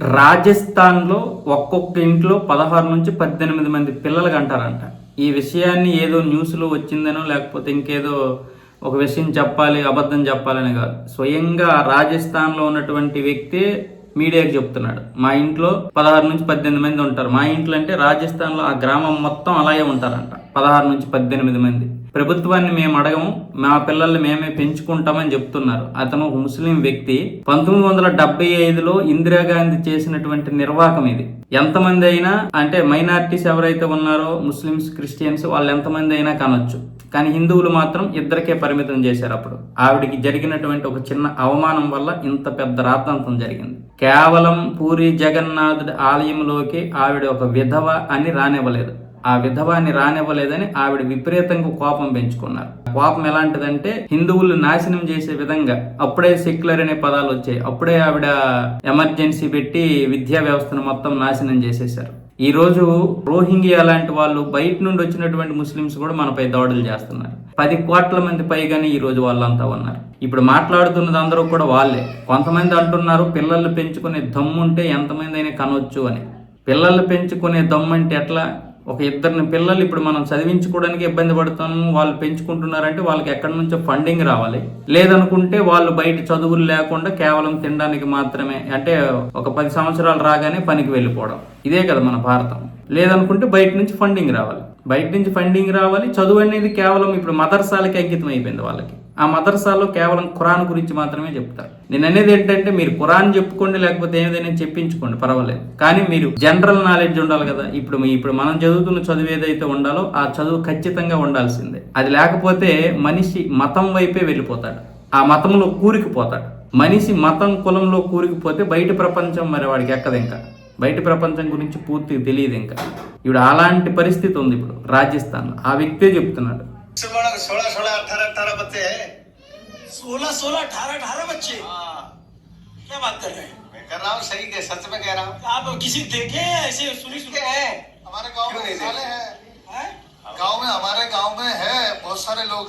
రాజస్థాన్లో ఒక్కొక్క ఇంట్లో పదహారు నుంచి పద్దెనిమిది మంది పిల్లలు అంటారంట. ఈ విషయాన్ని ఏదో న్యూస్లో వచ్చిందనో లేకపోతే ఇంకేదో ఒక విషయం చెప్పాలి అబద్ధం చెప్పాలని కాదు. స్వయంగా రాజస్థాన్లో ఉన్నటువంటి వ్యక్తి మీడియాకి చెప్తున్నాడు. మా ఇంట్లో పదహారు నుంచి పద్దెనిమిది మంది ఉంటారు. మా ఇంట్లో అంటే రాజస్థాన్లో ఆ గ్రామం మొత్తం అలాగే ఉంటారంట. పదహారు నుంచి పద్దెనిమిది మంది. ప్రభుత్వాన్ని మేము అడగము మా పిల్లల్ని మేమే పెంచుకుంటామని చెప్తున్నారు. అతను ఒక ముస్లిం వ్యక్తి. పంతొమ్మిది వందల డెబ్బై ఐదులో ఇందిరాగాంధీ చేసినటువంటి నిర్వాహకం ఇది. ఎంతమంది అయినా అంటే మైనారిటీస్ ఎవరైతే ఉన్నారో ముస్లిమ్స్ క్రిస్టియన్స్ వాళ్ళు ఎంతమంది అయినా కానొచ్చు. కానీ హిందువులు మాత్రం ఇద్దరికే పరిమితం చేశారు అప్పుడు. ఆవిడికి జరిగినటువంటి ఒక చిన్న అవమానం వల్ల ఇంత పెద్ద రాద్ధాంతం జరిగింది. కేవలం పూరి జగన్నాథుడి ఆలయంలోకి ఆవిడ ఒక విధవ అని రానివ్వలేదు. ఆ విధవాన్ని రానివ్వలేదని ఆవిడ విపరీతంగా కోపం పెంచుకున్నారు. కోపం ఎలాంటిదంటే హిందువులు నాశనం చేసే విధంగా అప్పుడే సెక్యులర్ అనే పదాలు వచ్చాయి. అప్పుడే ఆవిడ ఎమర్జెన్సీ పెట్టి విద్యా వ్యవస్థను మొత్తం నాశనం చేసేశారు. ఈ రోజు రోహింగ్యా లాంటి వాళ్ళు బయట నుండి వచ్చినటువంటి ముస్లిమ్స్ కూడా మనపై దాడులు చేస్తున్నారు. పది కోట్ల మంది పైగానే ఈ రోజు వాళ్ళంతా ఉన్నారు. ఇప్పుడు మాట్లాడుతున్నది అందరూ కూడా వాళ్ళే. కొంతమంది అంటున్నారు పిల్లల్ని పెంచుకునే దమ్ముంటే ఎంతమంది అయినా కనవచ్చు అని. పిల్లల్ని పెంచుకునే దమ్ము అంటే ఎట్లా? ఒక ఇద్దరిని పిల్లలు ఇప్పుడు మనం చదివించుకోవడానికి ఇబ్బంది పడుతాము వాళ్ళు పెంచుకుంటున్నారంటే వాళ్ళకి ఎక్కడి నుంచో ఫండింగ్ రావాలి. లేదనుకుంటే వాళ్ళు బయట చదువులు లేకుండా కేవలం తినడానికి మాత్రమే అంటే ఒక పది సంవత్సరాలు రాగానే పనికి వెళ్ళిపోవడం. ఇదే కదా మన భారతం. లేదనుకుంటే బయట నుంచి ఫండింగ్ రావాలి. బయట నుంచి ఫండింగ్ రావాలి. చదువు అనేది కేవలం ఇప్పుడు మదర్సాలకి అంకితం అయిపోయింది వాళ్ళకి. ఆ మదర్సాలో కేవలం ఖురాన్ గురించి మాత్రమే చెప్తారు. నేను అనేది ఏంటంటే మీరు ఖురాన్ చెప్పుకోండి లేకపోతే ఏదైనా చెప్పించుకోండి పర్వాలేదు. కానీ మీరు జనరల్ నాలెడ్జ్ ఉండాలి కదా. ఇప్పుడు ఇప్పుడు మనం చదువుతున్న చదువు ఏదైతే ఉండాలో ఆ చదువు ఖచ్చితంగా ఉండాల్సిందే. అది లేకపోతే మనిషి మతం వైపే వెళ్ళిపోతాడు. ఆ మతంలో కూరికిపోతాడు. మనిషి మతం కులంలో కూరికిపోతే బయట ప్రపంచం మరి వాడికి ఎక్కదు ఇంకా. బయట ప్రపంచం గురించి పూర్తిగా తెలియదు ఇంకా. ఇప్పుడు అలాంటి పరిస్థితి ఉంది ఇప్పుడు రాజస్థాన్ ఆ వ్యక్తే చెప్తున్నాడు. सोलह सोलह सोलह अठारह अठारह बच्चे हैं सोलह सोलह अठारह अठारह बच्चे हाँ, क्या बात कर रहे हैं मैं कर रहा हूँ सही के सच में कह रहा हूँ आप किसी देखे हैं ऐसे सुनी किसके सुनी हैं हमारे गांव क्यों में नहीं साले देते? हैं हैं? गांव में हमारे गांव में है बहुत सारे लोग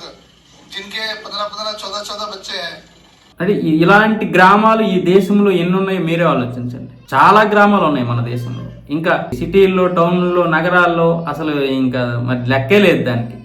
जिनके पंद्रह पंद्रह चौदह चौदह बच्चे हैं అంటే ఇ- ఇలాంటి గ్రామాలు ఈ దేశంలో ఎన్ని ఉన్నాయో మీరే ఆలోచించండి చాలా గ్రామాలు ఉన్నాయి మన దేశంలో ఇంకా సిటీల్లో టౌన్లలో నగరాల్లో అసలు ఇంకా మరి లెక్కే లేదు దానికి